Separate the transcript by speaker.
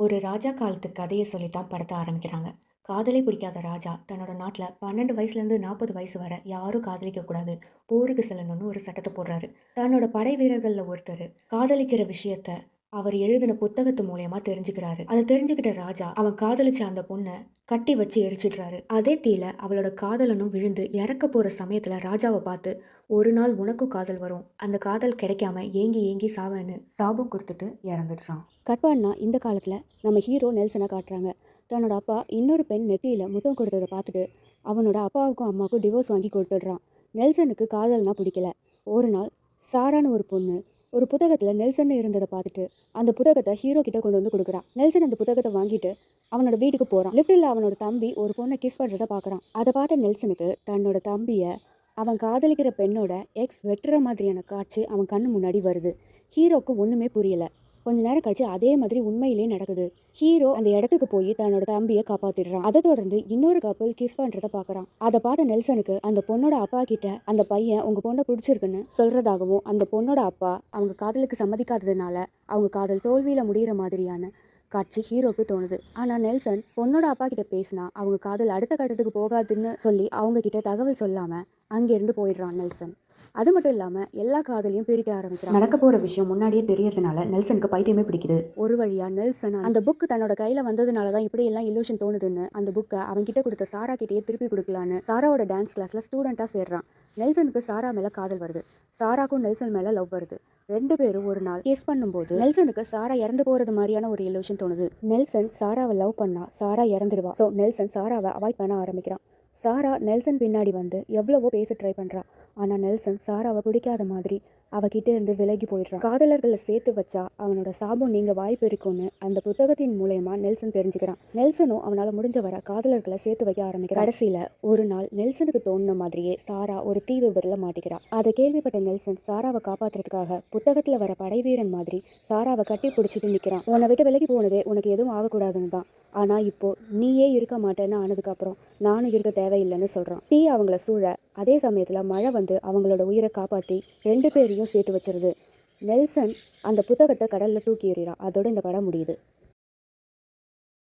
Speaker 1: ஒரு ராஜா காலத்து கதையை சொல்லித்தான் படத்தை ஆரம்பிக்கிறாங்க. காதலை பிடிக்காத ராஜா தன்னோட நாட்டில் பன்னெண்டு வயசுலேருந்து நாற்பது வயசு வரை யாரும் காதலிக்கக்கூடாது போருக்கு செல்லணும்னு ஒரு சட்டத்தை போடுறாரு. தன்னோட படை வீரர்களில் ஒருத்தர் காதலிக்கிற விஷயத்த அவர் எழுதின புத்தகத்து மூலயமா தெரிஞ்சுக்கிறாரு. அதை தெரிஞ்சுக்கிட்ட ராஜா அவன் காதலிச்ச அந்த பொண்ணை கட்டி வச்சு எரிச்சிடுறாரு. அதே தீல அவளோட காதலனும் விழுந்து இறக்க போற சமயத்துல ராஜாவை பார்த்து ஒரு நாள் உனக்கும் காதல் வரும். அந்த காதல் கிடைக்காம ஏங்கி ஏங்கி சாவேன்னு சாபம் கொடுத்துட்டு இறந்துடுறான்.
Speaker 2: கட் பண்ணா இந்த காலத்தில் நம்ம ஹீரோ நெல்சனை காட்டுறாங்க. தன்னோட அப்பா இன்னொரு பெண் நெத்தியில் முத்தம் கொடுத்ததை பார்த்துட்டு அவனோட அப்பாவுக்கும் அம்மாவுக்கும் டிவோர்ஸ் வாங்கி கொடுத்துடுறான். நெல்சனுக்கு காதல்னா பிடிக்கல. ஒரு நாள் சாரான்னு ஒரு பொண்ணு ஒரு புத்தகத்தில் நெல்சன் இருந்ததை பார்த்துட்டு அந்த புத்தகத்தை ஹீரோ கிட்ட கொண்டு வந்து கொடுக்குறான். நெல்சன் அந்த புத்தகத்தை வாங்கிட்டு அவனோட வீட்டுக்கு போகிறான் லிஃப்ட்டில் அவனோட தம்பி ஒரு பொண்ணை கிஸ் பண்ணுறதை பார்க்குறான். அதை பார்த்த நெல்சனுக்கு தன்னோட தம்பியை அவன் காதலிக்கிற பெண்ணோட எக்ஸ் வெட்டுற மாதிரியான காட்சி அவன் கண்ணு முன்னாடி வருது. ஹீரோக்கு ஒன்றுமே புரியல. கொஞ்ச நேரம் கழிச்சு அதே மாதிரி உண்மையிலேயே நடக்குது. ஹீரோ அந்த இடத்துக்கு போய் தன்னோட தம்பியை காப்பாத்திடுறான். அதை தொடர்ந்து இன்னொரு கப்பல் கிஸ் பண்றத பாக்குறான் அதை பார்த்த நெல்சனுக்கு அந்த பொண்ணோட அப்பா கிட்ட அந்த பையன் உங்க பொண்ணை பிடிச்சிருக்குன்னு சொல்றதாகவும் அந்த பொண்ணோட அப்பா அவங்க காதலுக்கு சம்மதிக்காததுனால அவங்க காதல் தோல்வியில முடியிற மாதிரியான காட்சி ஹீரோக்கு தோணுது. ஆனா நெல்சன் பொண்ணோட அப்பா கிட்ட பேசினா அவங்க காதல் அடுத்த கட்டத்துக்கு போகாதுன்னு சொல்லி அவங்க கிட்ட தகவல் சொல்லாம அங்கிருந்து போயிடுறான் நெல்சன். அது மட்டும் இல்லாம எல்லா காதலையும் பிரிக்க ஆரம்பிக்கிறான்
Speaker 1: நடக்க போற விஷயம் முன்னாடியே தெரியறதுனால நெல்சனுக்கு பைத்தியமே பிடிக்குது.
Speaker 2: ஒரு வழியா நெல்சன் அந்த புக் தன்னோட கையில வந்ததுனால தான் இப்படி எல்லாம் இல்லூஷன் தோணுதுன்னு அந்த புக்கை அவன் கிட்ட கொடுத்த சாரா கிட்டேயே திருப்பி கொடுக்கலான்னு சாராவோட டான்ஸ் கிளாஸ்ல ஸ்டூடெண்டா சேர்றான். நெல்சனுக்கு சாரா மேல காதல் வருது. சாராக்கும் நெல்சன் மேல லவ் வருது. ரெண்டு பேரும் ஒரு நாள் கேஸ் பண்ணும்போது நெல்சனுக்கு சாரா இறந்து போறது மாதிரியான ஒரு இல்லூஷன் தோணுது. நெல்சன் சாராவை லவ் பண்ணா சாரா இறந்துடுவா. ஸோ நெல்சன் சாராவை அவாய்ட் பண்ண ஆரம்பிக்கிறான். சாரா நெல்சன் பின்னாடி வந்து எவ்வளவோ பேச ட்ரை பண்றா. ஆனா நெல்சன் சாராவை பிடிக்காத மாதிரி அவகிட்ட இருந்து விலகி போயிடுறான். காதலர்களை சேர்த்து வச்சா அவனோட சாபம் நீங்க வாய்ப்பு இருக்கும்னு அந்த புத்தகத்தின் மூலயமா நெல்சன் தெரிஞ்சுக்கிறான். நெல்சனும் அவனால முடிஞ்ச வர காதலர்களை சேர்த்து வைக்க ஆரம்பிக்கிறான். கடைசியில ஒரு நாள் நெல்சனுக்கு தோணுன மாதிரியே சாரா ஒரு தீ விபத்துல மாட்டிக்கிறான். அதை கேள்விப்பட்ட நெல்சன் சாராவை காப்பாத்துறதுக்காக புத்தகத்துல வர படைவீரன் மாதிரி சாராவை கட்டி பிடிச்சிட்டு நிக்கிறான். உன்னை விட்டு விலகி போனதே உனக்கு எதுவும் ஆகக்கூடாதுன்னு தான். ஆனால் இப்போது நீயே இருக்க மாட்டேன்னு ஆனதுக்கப்புறம் நானும் இருக்க தேவையில்லைன்னு சொல்கிறான் தீ அவங்கள சூழ அதே சமயத்தில் மழை வந்து அவங்களோட உயிரை காப்பாற்றி ரெண்டு பேரையும் சேர்த்து வச்சிருது. நெல்சன் அந்த புத்தகத்தை கடலில் தூக்கி எறிகிறான். அதோட இந்த படம் முடியுது.